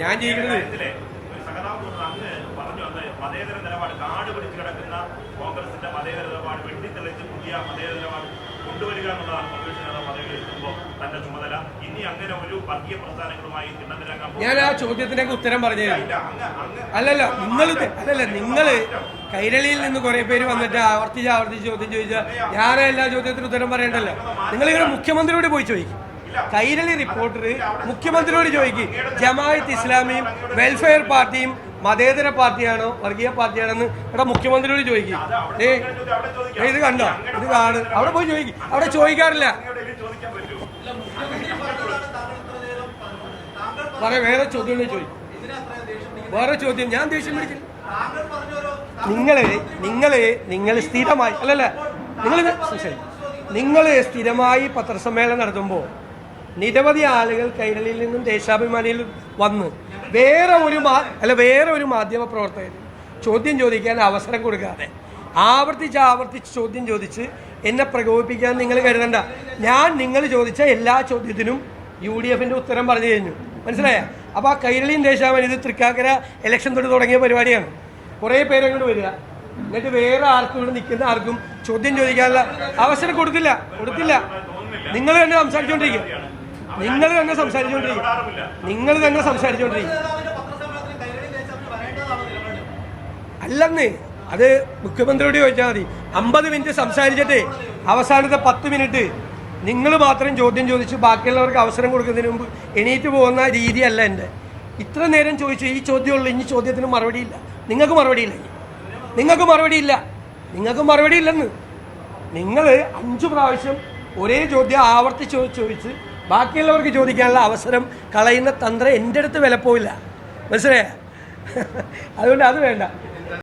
ഞാൻ ജീവിക്കുന്നത് കാര്യത്തിലെ ഒരു സഹതാപം തോന്നുന്നു പറഞ്ഞു അന്ന് മതേതര നിലപാട് കാട് പിടിച്ച് കിടക്കുന്ന കോൺഗ്രസിന്റെ മതേതര നിലപാട് വെട്ടിത്തെളിച്ച് പുതിയ മതേതര നിലപാട് കൊണ്ടുവരിക എന്നുള്ളതാണ് പ്രതിപക്ഷ നേതാവ് പദവിയിൽ എത്തുമ്പോൾ തന്റെ ചുമതല. ഇനി അങ്ങനെ ഒരു വർഗീയ പ്രസ്ഥാനങ്ങളുമായി ഞാൻ ആ ചോദ്യത്തിനൊക്കെ ഉത്തരം പറഞ്ഞു. അല്ലല്ല നിങ്ങൾ അല്ലല്ല നിങ്ങൾ കൈരളിയിൽ നിന്ന് കുറെ പേര് വന്നിട്ട് ആവർത്തിച്ച് ആവർത്തിച്ച് ചോദ്യം ചോദിച്ചാൽ ഞാൻ എല്ലാ ചോദ്യത്തിനും ഉത്തരം പറയണ്ടല്ലോ? നിങ്ങൾ ഇങ്ങനെ മുഖ്യമന്ത്രിയോട് പോയി ചോദിക്കും. കൈരളി റിപ്പോർട്ടർ മുഖ്യമന്ത്രിയോട് ചോദിക്കും ജമായത്ത് ഇസ്ലാമിയും വെൽഫെയർ പാർട്ടിയും മതേതര പാർട്ടിയാണോ വർഗീയ പാർട്ടിയാണെന്ന് ഇവിടെ മുഖ്യമന്ത്രിയോട് ചോദിക്കും. ഏ ഇത് കണ്ടോ? ഇത് കാണ്. അവിടെ പോയി ചോദിക്കും. അവിടെ ചോദിക്കാറില്ല. പറയാം വേറെ ചോദ്യം ചോദിക്കും. വേറെ ചോദ്യം. ഞാൻ ദേഷ്യം പിടിച്ചില്ല. നിങ്ങളെ നിങ്ങളെ നിങ്ങൾ സ്ഥിരമായി അല്ലല്ല നിങ്ങൾ നിങ്ങൾ സ്ഥിരമായി പത്രസമ്മേളനം നടത്തുമ്പോൾ നിരവധി ആളുകൾ കൈരളിയിൽ നിന്നും ദേശാഭിമാനിയിൽ വന്ന് വേറെ ഒരു മാ അല്ല വേറെ ഒരു മാധ്യമ പ്രവർത്തകർ ചോദ്യം ചോദിക്കാൻ അവസരം കൊടുക്കാതെ ആവർത്തിച്ച് ആവർത്തിച്ച് ചോദ്യം ചോദിച്ച് എന്നെ പ്രകോപിപ്പിക്കാൻ നിങ്ങൾ കരുതണ്ട. ഞാൻ നിങ്ങൾ ചോദിച്ച എല്ലാ ചോദ്യത്തിനും യു ഡി എഫിന്റെ ഉത്തരം പറഞ്ഞു കഴിഞ്ഞു. മനസ്സിലായ? അപ്പോൾ ആ കൈരളിയും ദേശാഭിമാനി ഇത് തൃക്കാക്കര ഇലക്ഷൻ തൊട്ട് തുടങ്ങിയ പരിപാടിയാണ്. കുറേ പേരെ അങ്ങോട്ട് വരിക. എന്നിട്ട് വേറെ ആർക്കും ഇവിടെ നിൽക്കുന്ന ആർക്കും ചോദ്യം ചോദിക്കാനുള്ള അവസരം കൊടുക്കില്ല. കൊടുക്കില്ല നിങ്ങൾ തന്നെ സംസാരിച്ചുകൊണ്ടിരിക്കും നിങ്ങൾ തന്നെ സംസാരിച്ചുകൊണ്ടിരിക്കും നിങ്ങൾ തന്നെ സംസാരിച്ചുകൊണ്ടിരിക്കും അല്ലെന്ന്. അത് മുഖ്യമന്ത്രിയോട് ചോദിച്ചാൽ മതി. അമ്പത് മിനിറ്റ് സംസാരിച്ചിട്ട് അവസാനത്തെ പത്ത് മിനിറ്റ് നിങ്ങൾ മാത്രം ചോദ്യം ചോദിച്ച് ബാക്കിയുള്ളവർക്ക് അവസരം കൊടുക്കുന്നതിന് മുമ്പ് എണീറ്റ് പോകുന്ന രീതിയല്ല എന്റെ. ഇത്ര നേരം ചോദിച്ചു ഈ ചോദ്യമുള്ളൂ ഇനി ചോദ്യത്തിന് മറുപടിയില്ല നിങ്ങൾക്ക് മറുപടിയില്ല നിങ്ങൾക്ക് മറുപടിയില്ല നിങ്ങൾക്ക് മറുപടി ഇല്ലെന്ന്. നിങ്ങൾ അഞ്ചു പ്രാവശ്യം ഒരേ ചോദ്യം ആവർത്തിച്ച് ചോദിച്ച് ബാക്കിയുള്ളവർക്ക് ചോദിക്കാനുള്ള അവസരം കളയുന്ന തന്ത്രം എന്റെ അടുത്ത് വിലപ്പോവില്ല. മനസ്സിലായ? അതുകൊണ്ട് അത് വേണ്ട.